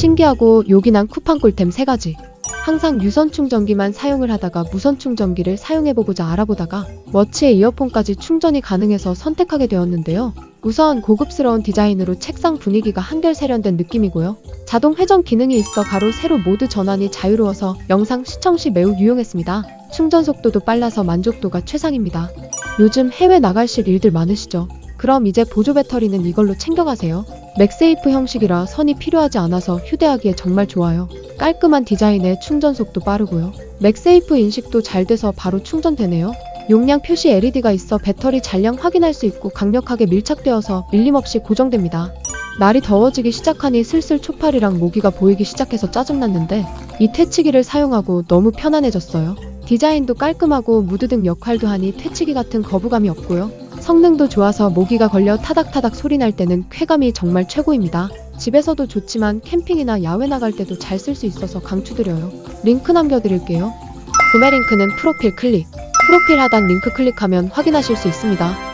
신기하고 요긴한 쿠팡 꿀템 3가지. 항상 유선 충전기만 사용을 하다가 무선 충전기를 사용해보고자 알아보다가 워치에 이어폰까지 충전이 가능해서 선택하게 되었는데요. 우선 고급스러운 디자인으로 책상 분위기가 한결 세련된 느낌이고요. 자동 회전 기능이 있어 가로 세로 모드 전환이 자유로워서 영상 시청 시 매우 유용했습니다. 충전 속도도 빨라서 만족도가 최상입니다. 요즘 해외 나가실 일들 많으시죠? 그럼 이제 보조 배터리는 이걸로 챙겨가세요. 맥세이프 형식이라 선이 필요하지 않아서 휴대하기에 정말 좋아요. 깔끔한 디자인에 충전 속도 빠르고요. 맥세이프 인식도 잘 돼서 바로 충전되네요. 용량 표시 LED가 있어 배터리 잔량 확인할 수 있고 강력하게 밀착되어서 밀림 없이 고정됩니다. 날이 더워지기 시작하니 슬슬 초팔이랑 모기가 보이기 시작해서 짜증났는데 이 퇴치기를 사용하고 너무 편안해졌어요. 디자인도 깔끔하고 무드 등 역할도 하니 퇴치기 같은 거부감이 없고요. 성능도 좋아서 모기가 걸려 타닥타닥 소리 날 때는 쾌감이 정말 최고입니다. 집에서도 좋지만 캠핑이나 야외 나갈 때도 잘 쓸 수 있어서 강추드려요. 링크 남겨드릴게요. 구매 링크는 프로필 클릭. 프로필 하단 링크 클릭하면 확인하실 수 있습니다.